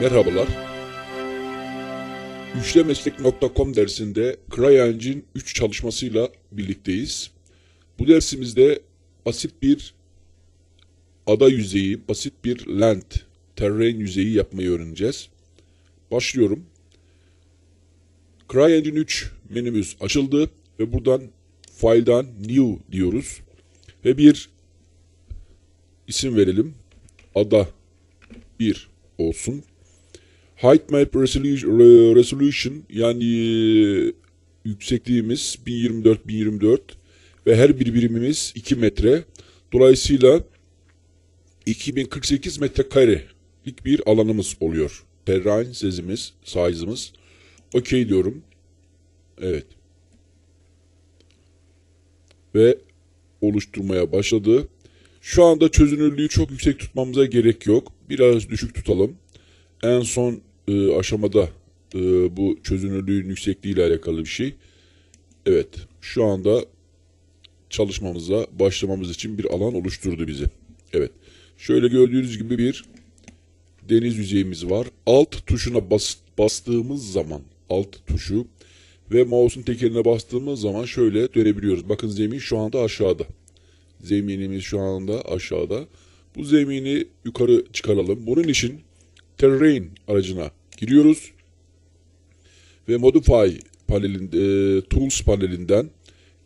Merhabalar. Üçlemeslek.com dersinde CryEngine 3 çalışmasıyla birlikteyiz. Bu dersimizde basit bir ada yüzeyi, basit bir land, terrain yüzeyi yapmayı öğreneceğiz. Başlıyorum. CryEngine 3 menümüz açıldı ve buradan File'dan New diyoruz. Ve bir isim verelim. Ada 1 olsun. Height Map Resolution, re- resolution yani e, yüksekliğimiz 1024-1024 ve her bir birimimiz 2 metre. Dolayısıyla 2048 metrekarelik bir alanımız oluyor. Terrain sezimiz, size'ımız. Okey diyorum. Evet. Ve oluşturmaya başladı. Şu anda çözünürlüğü çok yüksek tutmamıza gerek yok. Biraz düşük tutalım. En son e, aşamada e, bu çözünürlüğün yüksekliği ile alakalı bir şey. Evet, şu anda çalışmamıza başlamamız için bir alan oluşturdu bize. Evet, şöyle gördüğünüz gibi bir deniz yüzeyimiz var. Alt tuşuna bas, bastığımız zaman, alt tuşu ve mouse'un tekerine bastığımız zaman şöyle dönebiliyoruz. Bakın zemin şu anda aşağıda. Zeminimiz şu anda aşağıda. Bu zemini yukarı çıkaralım. Bunun için Terrain aracına giriyoruz. Ve Modify panelinde, e, Tools panelinden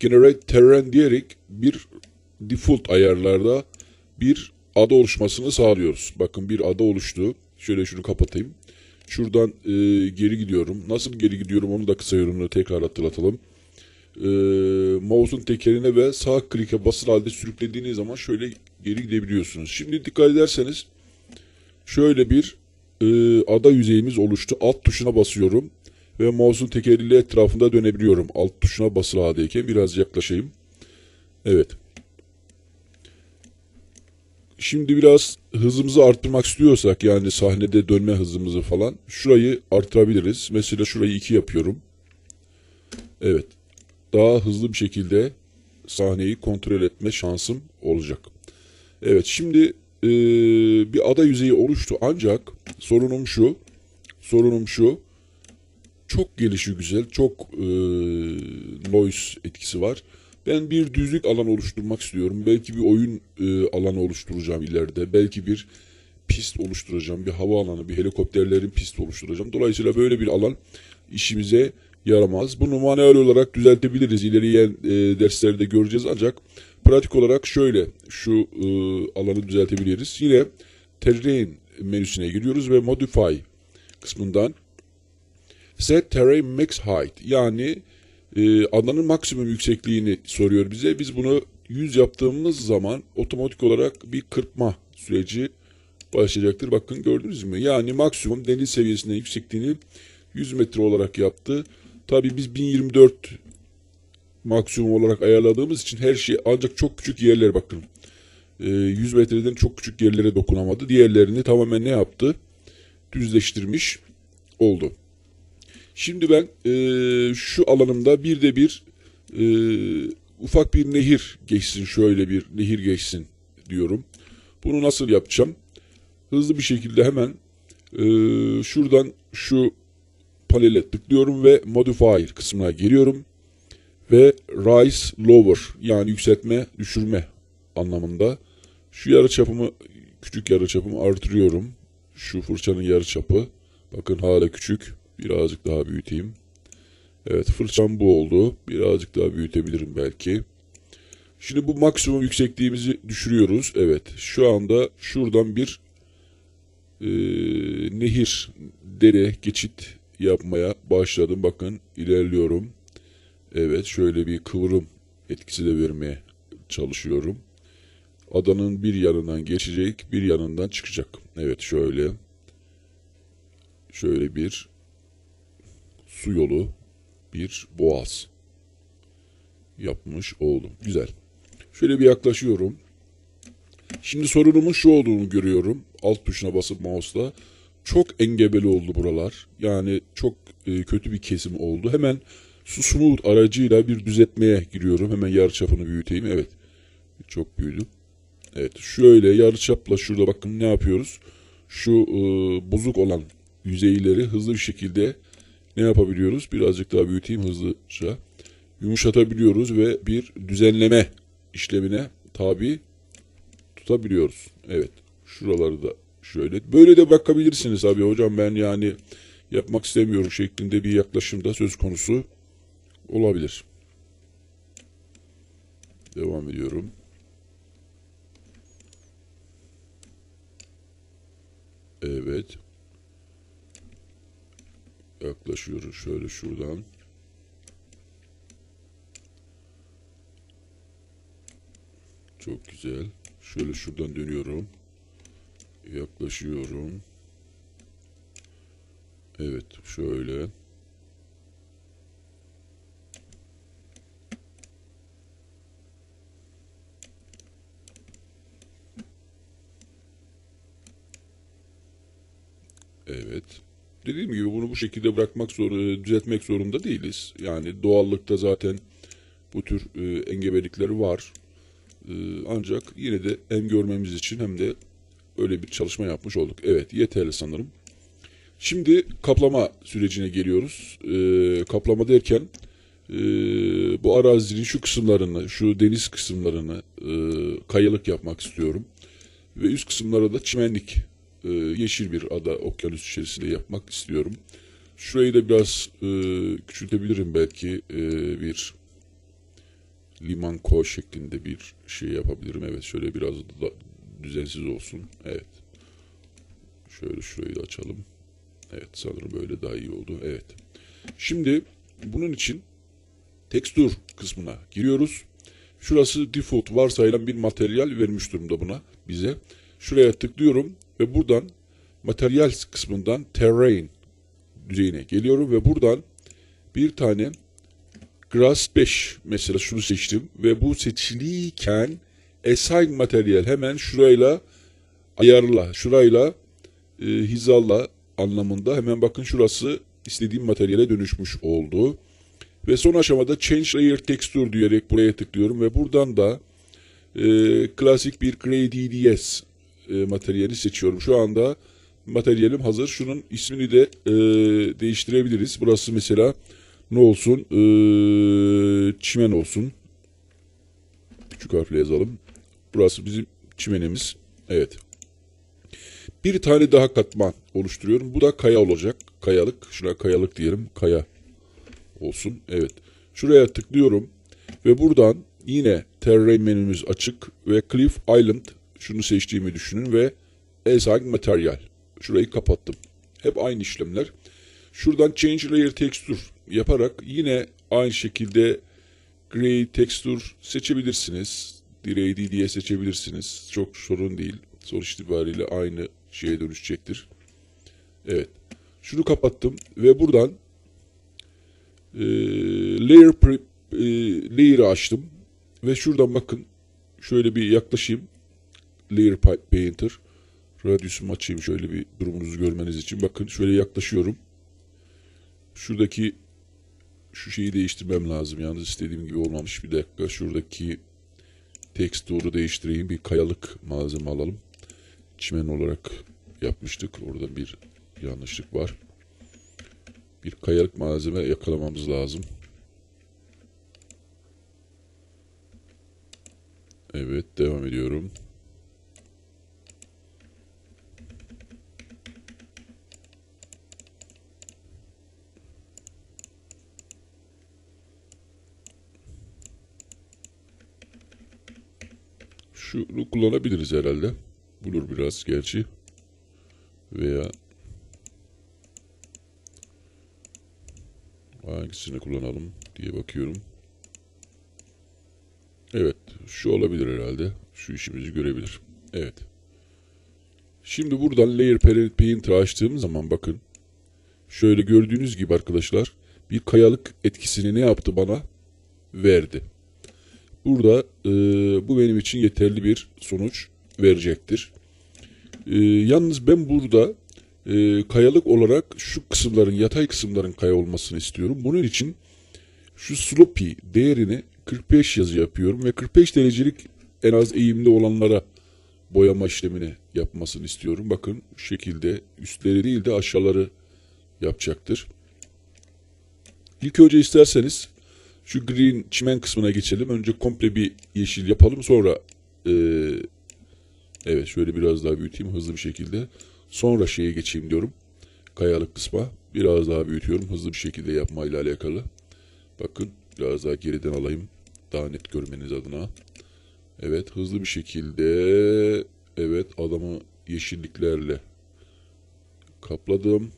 Generate Terrain diyerek bir default ayarlarda bir ada oluşmasını sağlıyoruz. Bakın bir ada oluştu. Şöyle şunu kapatayım. Şuradan e, geri gidiyorum. Nasıl geri gidiyorum onu da kısa yorumunu tekrar hatırlatalım e, mouse'un tekerine ve sağ klike basılı halde sürüklediğiniz zaman şöyle geri gidebiliyorsunuz. Şimdi dikkat ederseniz şöyle bir e, ada yüzeyimiz oluştu. Alt tuşuna basıyorum ve mouse'un tekeriyle etrafında dönebiliyorum. Alt tuşuna basılı haldeyken biraz yaklaşayım. Evet. Şimdi biraz hızımızı arttırmak istiyorsak yani sahnede dönme hızımızı falan şurayı arttırabiliriz. Mesela şurayı 2 yapıyorum. Evet daha hızlı bir şekilde sahneyi kontrol etme şansım olacak. Evet şimdi e, bir ada yüzeyi oluştu ancak sorunum şu, sorunum şu, çok gelişi güzel, çok e, noise etkisi var. Ben bir düzlük alan oluşturmak istiyorum. Belki bir oyun e, alanı oluşturacağım ileride. Belki bir pist oluşturacağım. Bir hava alanı, bir helikopterlerin pisti oluşturacağım. Dolayısıyla böyle bir alan işimize yaramaz. Bunu manuel olarak düzeltebiliriz. İleriye e, derslerde göreceğiz ancak pratik olarak şöyle şu e, alanı düzeltebiliriz. Yine terrain menüsüne giriyoruz ve modify kısmından set terrain max height yani e, alanın maksimum yüksekliğini soruyor bize. Biz bunu 100 yaptığımız zaman otomatik olarak bir kırpma süreci başlayacaktır. Bakın gördünüz mü? Yani maksimum deniz seviyesinde yüksekliğini 100 metre olarak yaptı. Tabii biz 1024 maksimum olarak ayarladığımız için her şey ancak çok küçük yerler bakın. E, 100 metreden çok küçük yerlere dokunamadı. Diğerlerini tamamen ne yaptı? Düzleştirmiş oldu. Şimdi ben e, şu alanımda bir de bir e, ufak bir nehir geçsin şöyle bir nehir geçsin diyorum. Bunu nasıl yapacağım? Hızlı bir şekilde hemen e, şuradan şu panele tıklıyorum ve Modifier kısmına giriyorum. Ve Rise Lower yani yükseltme, düşürme anlamında. Şu yarı çapımı, küçük yarı çapımı artırıyorum. Şu fırçanın yarı çapı. Bakın hala küçük. Birazcık daha büyüteyim. Evet fırçam bu oldu. Birazcık daha büyütebilirim belki. Şimdi bu maksimum yüksekliğimizi düşürüyoruz. Evet şu anda şuradan bir e, nehir, dere, geçit yapmaya başladım. Bakın ilerliyorum. Evet şöyle bir kıvrım etkisi de vermeye çalışıyorum. Adanın bir yanından geçecek, bir yanından çıkacak. Evet şöyle. Şöyle bir su yolu, bir boğaz yapmış oldum. Güzel. Şöyle bir yaklaşıyorum. Şimdi sorunumun şu olduğunu görüyorum. Alt tuşuna basıp mouse'la. Çok engebeli oldu buralar. Yani çok e, kötü bir kesim oldu. Hemen su smooth aracıyla bir düzeltmeye giriyorum. Hemen yarıçapını büyüteyim. Evet. Çok büyüdü. Evet. Şöyle yarıçapla şurada bakın ne yapıyoruz. Şu e, bozuk olan yüzeyleri hızlı bir şekilde ne yapabiliyoruz? Birazcık daha büyüteyim hızlıca. Yumuşatabiliyoruz ve bir düzenleme işlemine tabi tutabiliyoruz. Evet. Şuraları da şöyle. Böyle de bakabilirsiniz abi hocam ben yani yapmak istemiyorum şeklinde bir yaklaşımda söz konusu olabilir. Devam ediyorum. Evet. Yaklaşıyoruz şöyle şuradan. Çok güzel. Şöyle şuradan dönüyorum. Yaklaşıyorum. Evet, şöyle. Evet. Dediğim gibi bunu bu şekilde bırakmak zor, e, düzeltmek zorunda değiliz. Yani doğallıkta zaten bu tür e, engebelikler var. E, ancak yine de hem görmemiz için hem de öyle bir çalışma yapmış olduk. Evet, yeterli sanırım. Şimdi kaplama sürecine geliyoruz. E, kaplama derken e, bu arazinin şu kısımlarını, şu deniz kısımlarını e, kayalık yapmak istiyorum. Ve üst kısımlara da çimenlik, e, yeşil bir ada okyanus içerisinde yapmak istiyorum. Şurayı da biraz e, küçültebilirim belki e, bir liman koy şeklinde bir şey yapabilirim. Evet şöyle biraz da düzensiz olsun. Evet. Şöyle şurayı da açalım. Evet sanırım böyle daha iyi oldu. Evet. Şimdi bunun için tekstür kısmına giriyoruz. Şurası default varsayılan bir materyal vermiş durumda buna bize. Şuraya tıklıyorum ve buradan materyal kısmından terrain düzeyine geliyorum ve buradan bir tane Grass 5 mesela şunu seçtim ve bu seçiliyken assign materyal hemen şurayla ayarla, şurayla e, hizalla anlamında hemen bakın şurası istediğim materyale dönüşmüş oldu. Ve son aşamada Change Layer Texture diyerek buraya tıklıyorum ve buradan da e, klasik bir Gray DDS e, materyali seçiyorum. Şu anda materyalim hazır. Şunun ismini de e, değiştirebiliriz. Burası mesela ne olsun? E, çimen olsun. Küçük harfle yazalım. Burası bizim çimenimiz. Evet. Bir tane daha katman oluşturuyorum. Bu da kaya olacak. Kayalık. Şuna kayalık diyelim. Kaya olsun. Evet. Şuraya tıklıyorum. Ve buradan yine terrain menümüz açık. Ve Cliff Island şunu seçtiğimi düşünün ve Assign Material. Şurayı kapattım. Hep aynı işlemler. Şuradan Change Layer Texture yaparak yine aynı şekilde Gray Texture seçebilirsiniz. Gray diye seçebilirsiniz. Çok sorun değil. Sonuç itibariyle aynı şeye dönüşecektir. Evet. Şunu kapattım ve buradan e, layer pre, e, layer'ı açtım ve şuradan bakın şöyle bir yaklaşayım. Layer Painter. Radius'umu açayım şöyle bir durumunuzu görmeniz için. Bakın şöyle yaklaşıyorum. Şuradaki şu şeyi değiştirmem lazım. Yalnız istediğim gibi olmamış. Bir dakika şuradaki tekstürü değiştireyim. Bir kayalık malzeme alalım. Çimen olarak yapmıştık. Orada bir yanlışlık var. Bir kayalık malzeme yakalamamız lazım. Evet devam ediyorum. Şunu kullanabiliriz herhalde. Bulur biraz gerçi. Veya hangisini kullanalım diye bakıyorum. Evet, şu olabilir herhalde. Şu işimizi görebilir. Evet. Şimdi buradan Layer Painter açtığım zaman bakın. Şöyle gördüğünüz gibi arkadaşlar bir kayalık etkisini ne yaptı bana? Verdi. Burada e, bu benim için yeterli bir sonuç verecektir. E, yalnız ben burada e, kayalık olarak şu kısımların, yatay kısımların kaya olmasını istiyorum. Bunun için şu sloppy değerini 45 yazı yapıyorum ve 45 derecelik en az eğimde olanlara boyama işlemini yapmasını istiyorum. Bakın şu şekilde üstleri değil de aşağıları yapacaktır. İlk önce isterseniz şu green çimen kısmına geçelim. Önce komple bir yeşil yapalım. Sonra eee, evet şöyle biraz daha büyüteyim hızlı bir şekilde. Sonra şeye geçeyim diyorum. Kayalık kısma. Biraz daha büyütüyorum hızlı bir şekilde yapmayla alakalı. Bakın biraz daha geriden alayım. Daha net görmeniz adına. Evet hızlı bir şekilde evet adamı yeşilliklerle kapladım.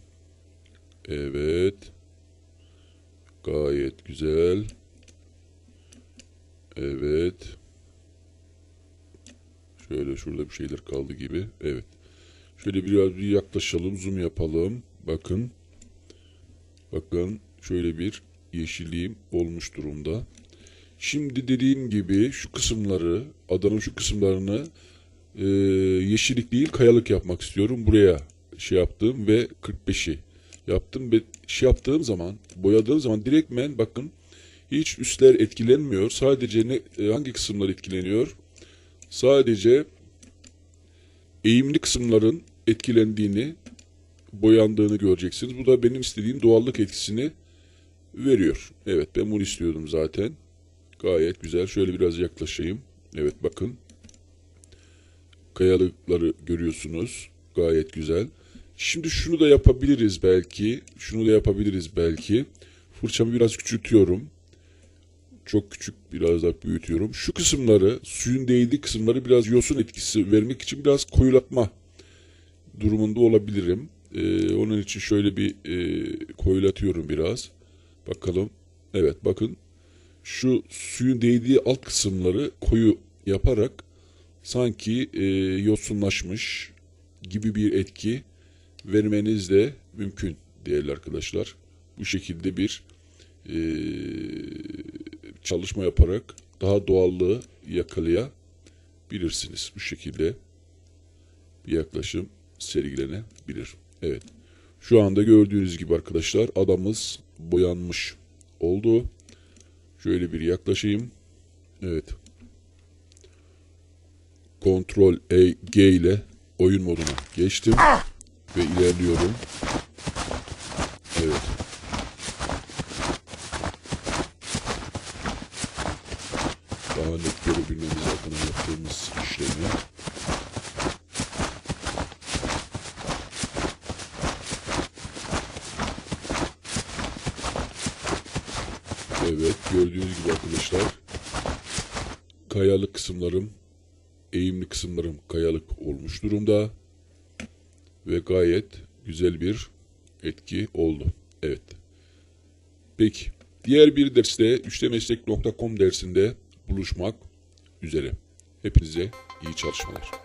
Evet. Gayet güzel. Evet. Şöyle şurada bir şeyler kaldı gibi. Evet. Şöyle biraz bir yaklaşalım, zoom yapalım. Bakın. Bakın şöyle bir yeşilliğim olmuş durumda. Şimdi dediğim gibi şu kısımları, adanın şu kısımlarını e, yeşillik değil kayalık yapmak istiyorum. Buraya şey yaptım ve 45'i yaptım ve şey yaptığım zaman, boyadığım zaman direktmen bakın hiç üstler etkilenmiyor. Sadece ne, e, hangi kısımlar etkileniyor? Sadece eğimli kısımların etkilendiğini, boyandığını göreceksiniz. Bu da benim istediğim doğallık etkisini veriyor. Evet ben bunu istiyordum zaten. Gayet güzel. Şöyle biraz yaklaşayım. Evet bakın. Kayalıkları görüyorsunuz. Gayet güzel. Şimdi şunu da yapabiliriz belki. Şunu da yapabiliriz belki. Fırçamı biraz küçültüyorum. Çok küçük biraz daha büyütüyorum. Şu kısımları, suyun değdiği kısımları biraz yosun etkisi vermek için biraz koyulatma durumunda olabilirim. Ee, onun için şöyle bir e, koyulatıyorum biraz. Bakalım. Evet bakın şu suyun değdiği alt kısımları koyu yaparak sanki e, yosunlaşmış gibi bir etki vermeniz de mümkün değerli arkadaşlar. Bu şekilde bir e, çalışma yaparak daha doğallığı yakalayabilirsiniz. Bu şekilde bir yaklaşım sergilenebilir. Evet. Şu anda gördüğünüz gibi arkadaşlar adamız boyanmış oldu. Şöyle bir yaklaşayım. Evet. Kontrol E G ile oyun moduna geçtim ve ilerliyorum. Evet. Daha net görebilmemiz adına yaptığımız işlemi. Evet gördüğünüz gibi arkadaşlar kayalık kısımlarım eğimli kısımlarım kayalık olmuş durumda ve gayet güzel bir etki oldu. Evet. Peki diğer bir derste üçtemeslek.com dersinde buluşmak üzere. Hepinize iyi çalışmalar.